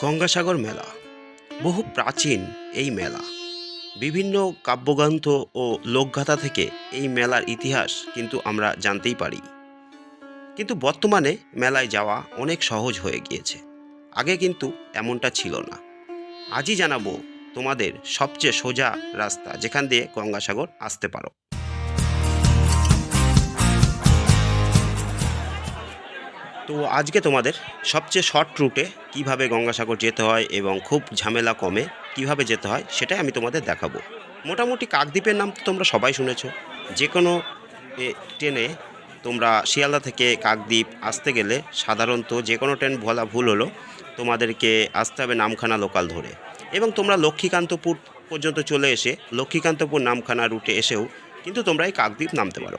গঙ্গাসাগর মেলা। বহু প্রাচীন এই মেলা। বিভিন্ন কাব্যগ্রন্থ ও লোকগাথা থেকে এই মেলার ইতিহাস কিন্তু আমরা জানতেই পারি। কিন্তু বর্তমানে মেলায় যাওয়া অনেক সহজ হয়ে গিয়েছে। আগে কিন্তু এমনটা ছিল না। আজই জানাব তোমাদের সবচেয়ে সোজা রাস্তা যেখান দিয়ে গঙ্গাসাগর আসতে পারো। তো আজকে তোমাদের সবচেয়ে শর্ট রুটে কীভাবে গঙ্গাসাগর যেতে হয় এবং খুব ঝামেলা কমে কীভাবে যেতে হয় সেটাই আমি তোমাদের দেখাবো। মোটামুটি কাকদ্বীপের নাম তো তোমরা সবাই শুনেছ। যে কোনো ট্রেনে তোমরা শিয়ালদা থেকে কাকদ্বীপ আসতে গেলে সাধারণত যে কোনো ট্রেন বলা ভুল হলো, তোমাদেরকে আসতে হবে নামখানা লোকাল ধরে। এবং তোমরা লক্ষ্মীকান্তপুর পর্যন্ত চলে এসে লক্ষ্মীকান্তপুর নামখানা রুটে এসেও কিন্তু তোমরা এই কাকদ্বীপ নামতে পারো।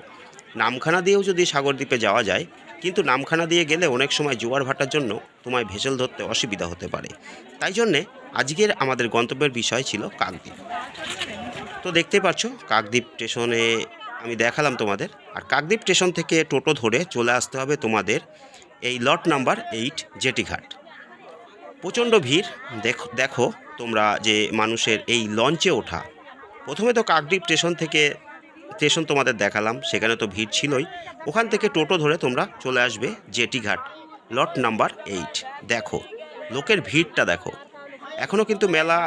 নামখানা দিয়েও যদি সাগরদ্বীপে যাওয়া যায় কিন্তু নামখানা দিয়ে গেলে অনেক সময় জোয়ার ভাটার জন্য তোমায় ভেসেল ধরতে অসুবিধা হতে পারে। তাই জন্যে আজকের আমাদের গন্তব্যের বিষয় ছিল কাকদ্বীপ। তো দেখতে পাচ্ছ, কাকদ্বীপ স্টেশনে আমি দেখালাম তোমাদের। আর কাকদ্বীপ স্টেশন থেকে টোটো ধরে চলে আসতে হবে তোমাদের এই লট নাম্বার এইট জেটিঘাট। প্রচণ্ড ভিড়। দেখো দেখো তোমরা যে মানুষের এই লঞ্চে ওঠা। প্রথমে তো কাকদ্বীপ স্টেশন থেকে স্টেশন তোমাদের দেখালাম, সেখানে তো ভিড় ছিলই। ওখান থেকে টোটো ধরে তোমরা চলে আসবে জেটিঘাট, লট নাম্বার এইট। দেখো, লোকের ভিড়টা দেখো। এখনও কিন্তু মেলা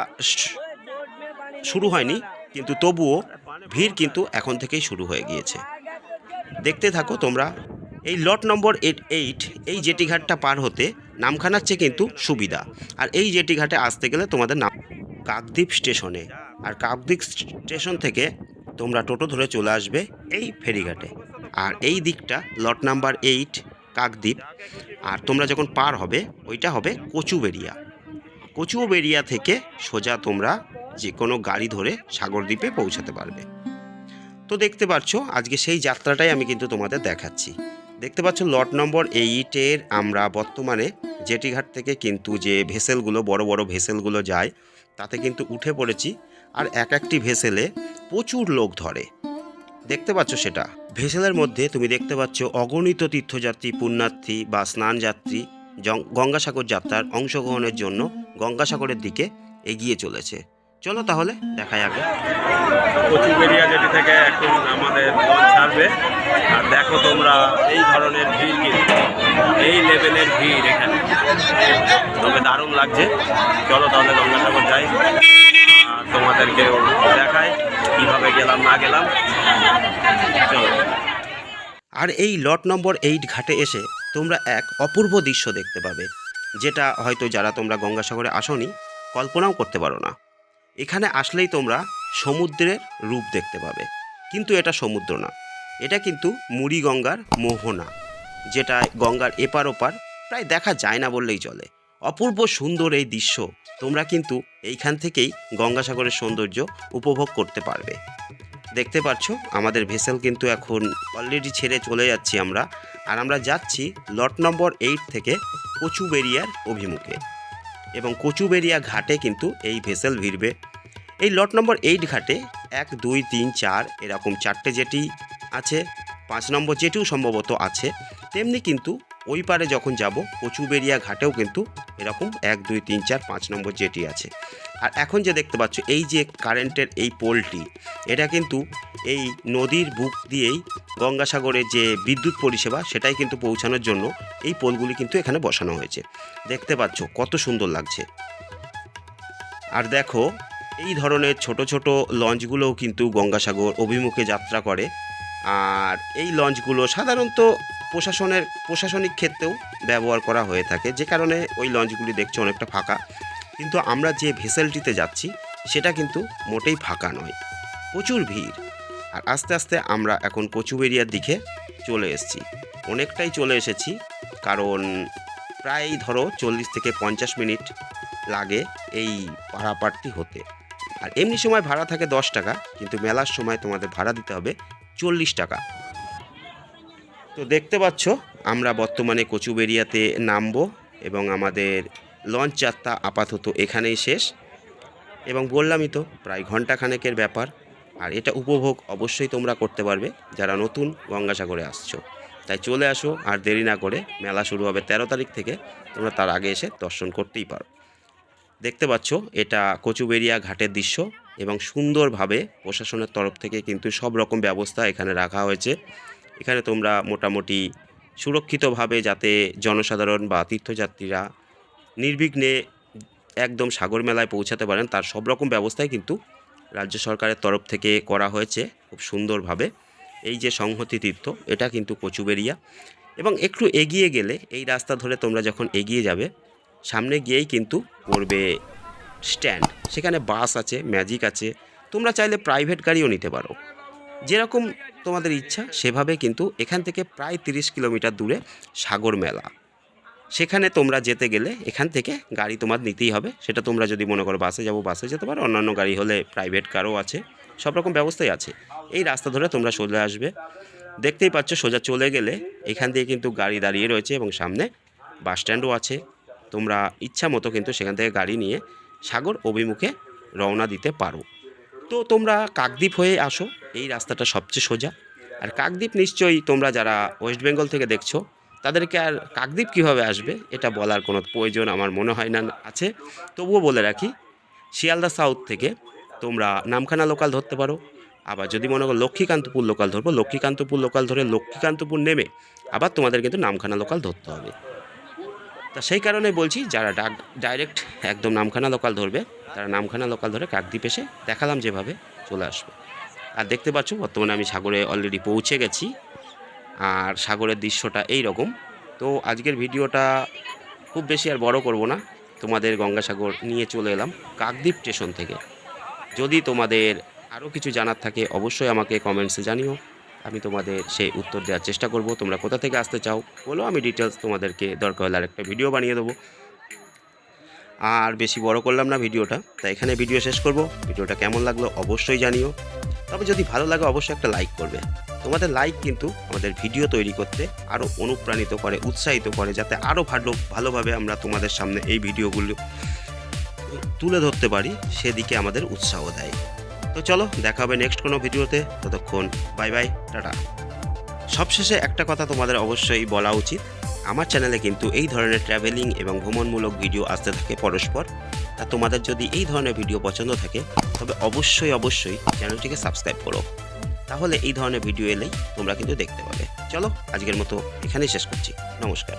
শুরু হয়নি, কিন্তু তবুও ভিড় কিন্তু এখন থেকেই শুরু হয়ে গিয়েছে। দেখতে থাকো তোমরা, এই লট নম্বর এইট এইট, এই জেটিঘাটটা পার হতে নামখানার চেয়ে কিন্তু সুবিধা। আর এই জেটিঘাটে আসতে গেলে তোমাদের নাম কাকদ্বীপ স্টেশনে। আর কাকদ্বীপ স্টেশন থেকে তোমরা টোটো ধরে চলে আসবে এই ফেরিঘাটে। আর এই দিকটা লট নাম্বার এইট, কাকদ্বীপ। আর তোমরা যখন পার হবে, ওইটা হবে কচুবেরিয়া কচুবেরিয়া থেকে সোজা তোমরা যে কোনো গাড়ি ধরে সাগরদ্বীপে পৌঁছাতে পারবে। তো দেখতে পাচ্ছ আজকে সেই যাত্রাটাই আমি কিন্তু তোমাদের দেখাচ্ছি। দেখতে পাচ্ছ, লট নম্বর এইটের আমরা বর্তমানে জেটিঘাট থেকে কিন্তু যে ভেসেলগুলো, বড় বড় ভেসেলগুলো যায়, তাতে কিন্তু উঠে পড়েছি। আর এক একটি ভেসেলে প্রচুর লোক ধরে। দেখতে পাচ্ছ সেটা। ভেসেলের মধ্যে তুমি দেখতে পাচ্ছ অগণিত তীর্থযাত্রী, পুণ্যার্থী বা স্নানযাত্রী গঙ্গাসাগর যাত্রার অংশগ্রহণের জন্য গঙ্গাসাগরের দিকে এগিয়ে চলেছে। চলো তাহলে দেখাই আগে। কচুবেরিয়া যেটি থেকে এখন আমাদের লঞ্চ ছাড়বে। আর দেখো তোমরা এই ধরনের ভিড় কিন্তু এই লেভেলের ভিড় এখানে। তবে দারুণ লাগছে। চলো তাহলে গঙ্গাসাগর যাই। তোমাদেরকে দেখাই কীভাবে গেলাম, না গেলাম। চলো। আর এই লট নম্বর এইট ঘাটে এসে তোমরা এক অপূর্ব দৃশ্য দেখতে পাবে, যেটা হয়তো যারা তোমরা গঙ্গাসাগরে আসনি, কল্পনাও করতে পারো না। এখানে আসলেই তোমরা সমুদ্রের রূপ দেখতে পাবে, কিন্তু এটা সমুদ্র না। এটা কিন্তু মুড়ি গঙ্গার মোহনা, যেটা গঙ্গার এপার ওপার প্রায় দেখা যায় না বললেই চলে। অপূর্ব সুন্দর এই দৃশ্য। তোমরা কিন্তু এইখান থেকেই গঙ্গাসাগরের সৌন্দর্য উপভোগ করতে পারবে। দেখতে পাচ্ছ, আমাদের ভেসেল কিন্তু এখন অলরেডি ছেড়ে চলে যাচ্ছি আমরা। আর আমরা যাচ্ছি লট নম্বর এইট থেকে কচুবেরিয়ার অভিমুখে। এবং কচুবেরিয়া ঘাটে কিন্তু এই ভেসেল ভিড়বে। এই লট নম্বর এইট ঘাটে এক, দুই, তিন, চার এরকম চারটে জেটি আছে। পাঁচ নম্বর জেটিও সম্ভবত আছে। তেমনি কিন্তু ওই পারে যখন যাব কচুবেরিয়া ঘাটেও কিন্তু এরকম এক, দুই, তিন, চার, পাঁচ নম্বর জেটি আছে। আর এখন যে দেখতে পাচ্ছ, এই যে কারেন্টের এই পোলটি, এটা কিন্তু এই নদীর বুক দিয়েই গঙ্গাসাগরে যে বিদ্যুৎ পরিষেবা, সেটাই কিন্তু পৌঁছানোর জন্য এই পোলগুলি কিন্তু এখানে বসানো হয়েছে। দেখতে পাচ্ছ, কত সুন্দর লাগছে। আর দেখো, এই ধরনের ছোট ছোট লঞ্চগুলোও কিন্তু গঙ্গাসাগর অভিমুখে যাত্রা করে। আর এই লঞ্চগুলো সাধারণত প্রশাসনের, প্রশাসনিক ক্ষেত্রেও ব্যবহার করা হয়ে থাকে। যে কারণে ওই লঞ্চগুলি দেখছ অনেকটা ফাঁকা। কিন্তু আমরা যে ভেসেলটিতে যাচ্ছি, সেটা কিন্তু মোটেই ফাঁকা নয়। প্রচুর ভিড়। আর আস্তে আস্তে আমরা এখন কচুবেরিয়ার দিকে চলে এসেছি। অনেকটাই চলে এসেছি, কারণ প্রায় ধরো চল্লিশ থেকে পঞ্চাশ মিনিট লাগে এই পারাপারটি হতে। আর এমনি সময় ভাড়া থাকে দশ টাকা, কিন্তু মেলার সময় তোমাদের ভাড়া দিতে হবে চল্লিশ টাকা। তো দেখতে পাচ্ছ, আমরা বর্তমানে কচুবেরিয়াতে নামব এবং আমাদের লঞ্চ যাত্রা আপাতত এখানেই শেষ। এবং বললামই তো, প্রায় ঘন্টাখানেকের ব্যাপার, আর এটা উপভোগ অবশ্যই তোমরা করতে পারবে যারা নতুন গঙ্গাসাগরে আসছো। তাই চলে আসো আর দেরি না করে, মেলা শুরু হবে তেরো তারিখ থেকে, তোমরা তার আগে এসে দর্শন করতেই পারো। দেখতে পাচ্ছ, এটা কচুবেরিয়া ঘাটের দৃশ্য এবং সুন্দরভাবে প্রশাসনের তরফ থেকে কিন্তু সব রকম ব্যবস্থা এখানে রাখা হয়েছে। এখানে তোমরা মোটামুটি সুরক্ষিতভাবে যাতে জনসাধারণ বা তীর্থযাত্রীরা নির্বিঘ্নে একদম সাগর মেলায় পৌঁছাতে পারেন, তার সব রকম ব্যবস্থাই কিন্তু রাজ্য সরকারের তরফ থেকে করা হয়েছে খুব সুন্দরভাবে। এই যে সংহতি তীর্থ, এটা কিন্তু কচুবেরিয়া। এবং একটু এগিয়ে গেলে, এই রাস্তা ধরে তোমরা যখন এগিয়ে যাবে, সামনে গিয়েই কিন্তু পড়বে স্ট্যান্ড। সেখানে বাস আছে, ম্যাজিক আছে। তোমরা চাইলে প্রাইভেট গাড়িও নিতে পারো। যেরকম তোমাদের ইচ্ছা, সেভাবে কিন্তু এখান থেকে প্রায় তিরিশ কিলোমিটার দূরে সাগর মেলা। সেখানে তোমরা যেতে গেলে এখান থেকে গাড়ি তোমার নিতেই হবে। সেটা তোমরা যদি মনে করো বাসে যাব, বাসে যেতে পারো, অন্যান্য গাড়ি হলে প্রাইভেট কারও আছে, সব রকম ব্যবস্থাই আছে। এই রাস্তা ধরে তোমরা চলে আসবে। দেখতেই পাচ্ছ সোজা চলে গেলে এখান দিয়ে কিন্তু গাড়ি দাঁড়িয়ে রয়েছে এবং সামনে বাস স্ট্যান্ডও আছে। তোমরা ইচ্ছা মতো কিন্তু সেখান থেকে গাড়ি নিয়ে সাগর অভিমুখে রওনা দিতে পারো। তো তোমরা কাকদ্বীপ হয়ে আসো, এই রাস্তাটা সবচেয়ে সোজা। আর কাকদ্বীপ নিশ্চয়ই তোমরা যারা ওয়েস্ট বেঙ্গল থেকে দেখছ, তাদেরকে আর কাকদ্বীপ কীভাবে আসবে, এটা বলার কোনো প্রয়োজন আমার মনে হয় না, আছে। তবুও বলে রাখি, শিয়ালদা সাউথ থেকে তোমরা নামখানা লোকাল ধরতে পারো, আবার যদি মনে করো লক্ষ্মীকান্তপুর লোকাল ধরবো, লক্ষ্মীকান্তপুর লোকাল ধরে লক্ষ্মীকান্তপুর নেমে আবার তোমাদের কিন্তু নামখানা লোকাল ধরতে হবে। তা সেই কারণে বলছি, যারা ডাক ডাইরেক্ট একদম নামখানা লোকাল ধরবে, তারা নামখানা লোকাল ধরে কাকদ্বীপ এসে দেখালাম যেভাবে চলে আসবে। আর দেখতে পাচ্ছ, বর্তমানে আমি সাগরে অলরেডি পৌঁছে গেছি, আর সাগরের দৃশ্যটা এই রকম তো আজকের ভিডিওটা খুব বেশি আর বড় করব না, তোমাদের গঙ্গাসাগর নিয়ে চলে এলাম কাকদ্বীপ স্টেশন থেকে। যদি তোমাদের আরও কিছু জানার থাকে, অবশ্যই আমাকে কমেন্টসে জানিও। আমি তোমাদের সেই উত্তর দেওয়ার চেষ্টা করব। তোমরা কোথা থেকে আসতে চাও বলো, আমি ডিটেলস তোমাদেরকে দরকার হলে আরেকটা ভিডিও বানিয়ে দেবো। আর বেশি বড় করলাম না ভিডিওটা, তাই এখানে ভিডিও শেষ করব। ভিডিওটা কেমন লাগল অবশ্যই জানিও। তবে যদি ভালো লাগে অবশ্যই একটা লাইক করবে। তোমাদের লাইক কিন্তু আমাদের ভিডিও তৈরি করতে আরও অনুপ্রাণিত করে, উৎসাহিত করে, যাতে আরও ভালো, ভালোভাবে আমরা তোমাদের সামনে এই ভিডিওগুলো তুলে ধরতে পারি, সেদিকে আমাদের উৎসাহ দেয়। তো চলো, দেখা হবে নেক্সট কোনো ভিডিওতে। ততক্ষণ বাই বাই টাটা। সবশেষে একটা কথা তোমাদের অবশ্যই বলা উচিত। আমার চ্যানেলে কিন্তু এই ধরনের ট্রাভেলিং এবং ভ্রমণমূলক ভিডিও আসতে থাকে পরস্পর। তা তোমাদের যদি এই ধরনের ভিডিও পছন্দ থাকে, তবে অবশ্যই অবশ্যই চ্যানেলটিকে সাবস্ক্রাইব করো। তাহলে এই ধরনের ভিডিও এলেই তোমরা কিন্তু দেখতে পাবে। চলো, আজকের মতো এখানেই শেষ করছি। নমস্কার।